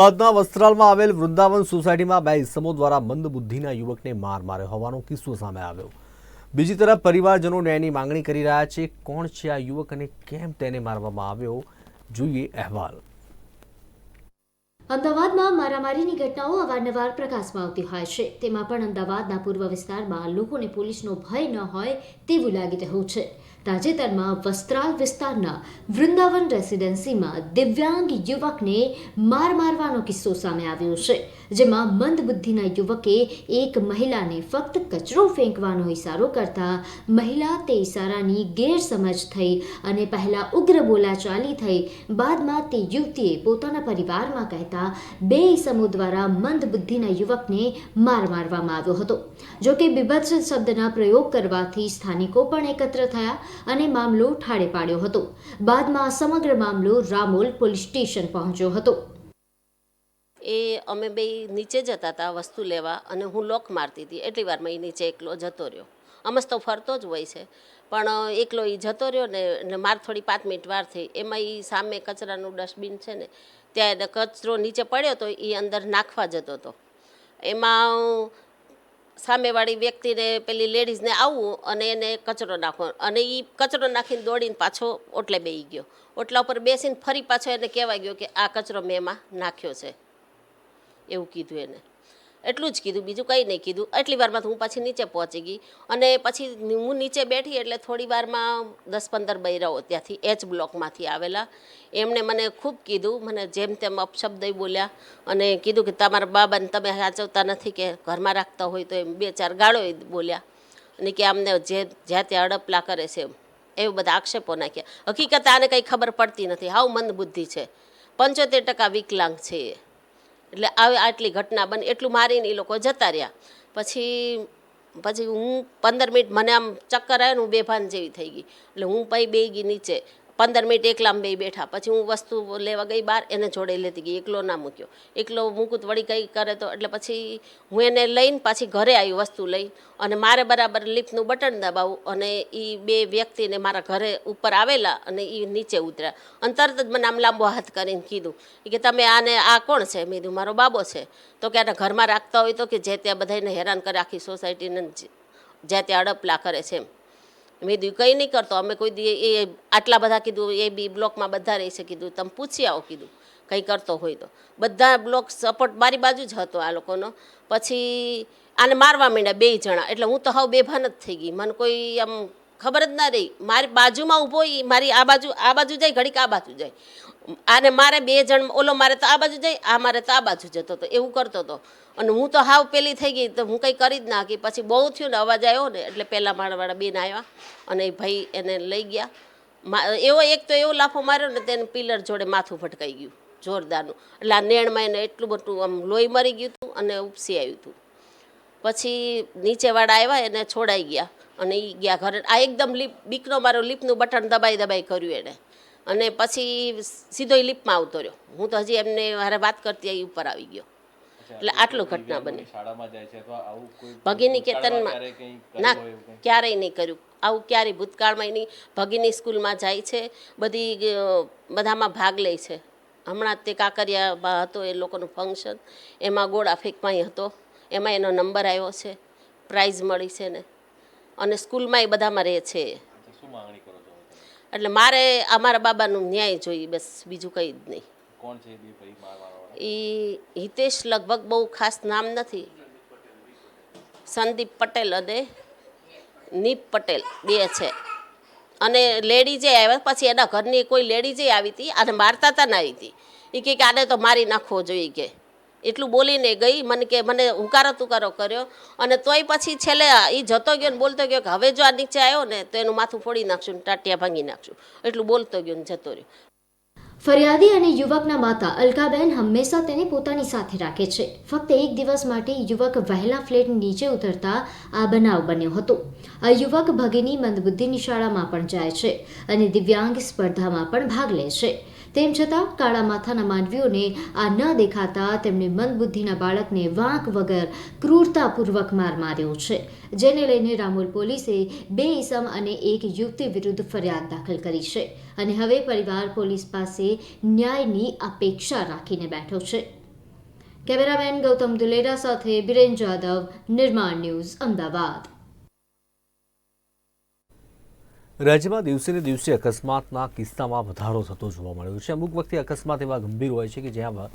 અમદાવાદના વસ્ત્રાલમાં આવેલ વૃંદાવન સોસાયટીમાં બે ઇસમો દ્વારા મંદ બુદ્ધિના યુવકને માર માર્યો હોવાનો કિસ્સો સામે આવ્યો. બીજી તરફ પરિવારજનો ન્યાયની માંગણી કરી રહ્યા છે. કોણ છે આ યુવક અને કેમ તેને મારવામાં આવ્યો? જોઈએ અહેવાલ. અમદાવાદમાં મારામારીની ઘટનાઓ અવારનવાર પ્રકાશમાં આવતી હોય છે. તેમાં પણ અમદાવાદના પૂર્વ વિસ્તારમાં લોકોને પોલીસનો ભય ન હોય તેવું લાગી રહ્યું છે. તાજેતરમાં વસ્ત્રાલ વિસ્તારના વૃંદાવન રેસિડેન્સીમાં દિવ્યાંગ યુવકને માર મારવાનો કિસ્સો સામે આવ્યો છે, જેમાં મંદ બુદ્ધિના યુવકે એક મહિલાને ફક્ત કચરો ફેંકવાનો ઇશારો કરતા મહિલા તે ઇશારાની ગેરસમજ થઈ અને પહેલાં ઉગ્ર બોલાચાલી થઈ, બાદમાં તે યુવતીએ પોતાના પરિવારમાં કહેતા બે ઇસમો દ્વારા મંદ બુદ્ધિના યુવકને માર મારવામાં આવ્યો હતો. જો કે બિભત્સ શબ્દના પ્રયોગ કરવાથી સ્થાનિકો પણ એકત્ર થયા અને મામલો ઠાળે પાડ્યો હતો. બાદમાં સમગ્ર મામલો રામોલ પોલીસ સ્ટેશન પહોંચ્યો હતો. એ અમે બે નીચે જતા હતા વસ્તુ લેવા અને હું લોક મારતી હતી એટલી વારમાં એ નીચે એકલો જતો રહ્યો. અમસ તો ફરતો જ હોય છે. પણ એકલો એ જતો રહ્યો ને માર થોડી પાંચ મિનિટ વાર થઈ. એમાં એ સામે કચરાનું ડસ્ટબિન છે ને ત્યાં કચરો નીચે પડ્યો તો એ અંદર નાખવા જતો હતો. એમાં સામેવાળી વ્યક્તિને, પેલી લેડીઝને આવવું અને એને કચરો નાખવો અને એ કચરો નાખીને દોડીને પાછો ઓટલે બેસી ગયો. ઓટલા ઉપર બેસીને ફરી પાછો એને કહેવાય ગયો કે આ કચરો મેં એમાં નાખ્યો છે. એવું કીધું એને. એટલું જ કીધું, બીજું કંઈ નહીં કીધું. એટલી વારમાં હું પછી નીચે પહોંચી ગઈ. અને પછી હું નીચે બેઠી એટલે થોડી વારમાં દસ પંદર બૈરાઓ ત્યાંથી એચ બ્લોકમાંથી આવેલા. એમણે મને ખૂબ કીધું, મને જેમ તેમ અપશબ્દ બોલ્યા અને કીધું કે તમારા બાબાને તમે સાચવતા નથી કે ઘરમાં રાખતા હોય તો એમ બે ચાર ગાળો બોલ્યા. અને કે આમને જે, જ્યાં ત્યાં અડપલા કરે છે એમ. એવું બધા આક્ષેપો નાખ્યા. હકીકત આને કંઈ ખબર પડતી નથી. હાવ મંદ બુદ્ધિ છે. પંચોતેર ટકા વિકલાંગ છે એ. એટલે આવી આટલી ઘટના બની, એટલું મારીને એ લોકો જતા રહ્યા. પછી પછી હું પંદર મિનિટ મને આમ ચક્કર આવ્યો ને હું બેભાન જેવી થઈ ગઈ. એટલે હું પછી બે ગઈ નીચે. પંદર મિનિટ એકલા બે બેઠા. પછી હું વસ્તુ લેવા ગઈ બહાર, એને જોડે લેતી ગઈ. એકલો ના મૂક્યો. એકલો મૂકું વળી કંઈ કરે તો, એટલે પછી હું એને લઈને પાછી ઘરે આવી વસ્તુ લઈ. અને મારે બરાબર લિફ્ટનું બટન દબાવું અને એ બે વ્યક્તિને મારા ઘરે ઉપર આવેલા અને એ નીચે ઉતર્યા. અને તરત જ મને આમ લાંબો હાથ કરીને કીધું કે તમે આને, આ કોણ છે? મેં કીધું, મારો બાબો છે. તો કે આને ઘરમાં રાખતા હોય તો કે જે ત્યાં બધાને હેરાન કરે આખી સોસાયટીને જે ત્યાં અડપલા કરે છે એમ. મેં કીધું, કંઈ નહીં કરતો, અમે કોઈ દી એ આટલા બધા કીધું, એ બી બ્લોકમાં બધા રહી છે કીધું, તમે પૂછી આવો, કીધું, કંઈ કરતો હોય તો. બધા બ્લોક સપોર્ટ મારી બાજુ જ હતો આ લોકોનો. પછી આને મારવા માંડ્યા બે જણા, એટલે હું તો હાવ બેભાન જ થઈ ગઈ. મને કોઈ આમ ખબર જ ના રહી. મારી બાજુમાં ઊભો એ મારી આ બાજુ આ બાજુ જાય, ઘડીક આ બાજુ જાય. આને મારે બે જણ, ઓલો મારે તો આ બાજુ જાય, આ મારે તો આ બાજુ જતો હતો એવું કરતો હતો અને હું તો હાવ પેલી થઈ ગઈ, તો હું કંઈ કરી જ નાખી પછી બહુ થયું ને અવાજ આવ્યો ને, એટલે પહેલાં માળવાળા બેન આવ્યા અને એ ભાઈ એને લઈ ગયા. એવો એક તો એવો લાફો માર્યો ને, તેને પિલર જોડે માથું ફટકાઈ ગયું, જોરદારનું. એટલે આ નેણમાં એને એટલું બધું આમ લોહી મરી ગયું હતું અને ઉપસી આવ્યું હતું. પછી નીચેવાળા આવ્યા, એને છોડાઈ ગયા. અને એ ગયા ઘરે. આ એકદમ લીપ બીકનો મારો લીપનું બટન દબાઈ દબાઈ કર્યું એને. અને પછી સીધો એ લીપમાં આવતો રહ્યો. હું તો હજી એમને મારે વાત કરતી એ ઉપર આવી ગયો. એટલે આટલું ઘટના બની. ભગીની કેતનમાં. ના? ક્યારેય નહીં કર્યું. આવું ક્યારેય ભૂતકાળમાં એની ભગીની સ્કૂલમાં જાય છે બધી બધામાં ભાગ લે છે. હમણાં તે કાંકરિયામાં હતો એ લોકોનું ફંક્શન એમાં ગોળા ફેંકમાં હતો. એમાં એનો નંબર આવ્યો છે. પ્રાઇઝ મળી છે ને. અને સ્કૂલમાં એ બધામાં રહે છે. તો? એટલે મારે અમારા બાબાનું ન્યાય જોઈએ બસ બીજું કંઈ જ નહીં. કોણ છે એ હિતેશ લગભગ બહુ ખાસ નામ નથી. સંદીપ પટેલ અને નીપ પટેલ બે છે. અને લેડી જે આવ્યા પછી એના ઘરની કોઈ લેડી જે આવી હતી અને મારતા હતા ના આવી હતી. એ કે આને તો મારી નાખવો જોઈએ કે. એટલું બોલીને ગઈ, મને કે, મને હુકારો તુકારો કર્યો. અને તોય પછી છેલ્લે એ જતો ગયો ને બોલતો ગયો કે, હવે જો આ નીચે આવ્યો ને, તો એનું માથું ફોડી નાખશું ને ટાટિયા ભાંગી નાખશું. એટલું બોલતો ગયો ને જતો રહ્યો. ફરિયાદી અને યુવકના માતા અલકાબેન હંમેશા તેને પોતાની સાથે રાખે છે. ફક્ત એક દિવસ માટે યુવક વહેલા ફ્લેટ નીચે ઉતરતા આ બનાવ બન્યો હતો. આ યુવક ભગીની મંદબુદ્ધિની શાળામાં પણ જાય છે અને દિવ્યાંગ સ્પર્ધામાં પણ ભાગ લે છે. તેમ છતાં કાળા માથાના માનવીઓને આ ન દેખાતા તેમણે મંદબુદ્ધિના બાળકને વાંક વગર ક્રૂરતાપૂર્વક માર માર્યો છે, જેને લઈને રામોલ પોલીસે બે ઇસમ અને એક યુવતી વિરુદ્ધ ફરિયાદ દાખલ કરી છે અને હવે પરિવાર પોલીસ પાસે ન્યાયની અપેક્ષા રાખીને બેઠો છે. કેમેરામેન ગૌતમ દુલેરા સાથે બિરેન જાદવ, નિર્માણ ન્યૂઝ અમદાવાદ. રાજ્યમાં દિવસેને દિવસે અકસ્માતના કિસ્સામાં વધારો થતો જોવા મળ્યો છે. અમુક વખતે અકસ્માત એવા ગંભીર હોય છે કે જ્યાં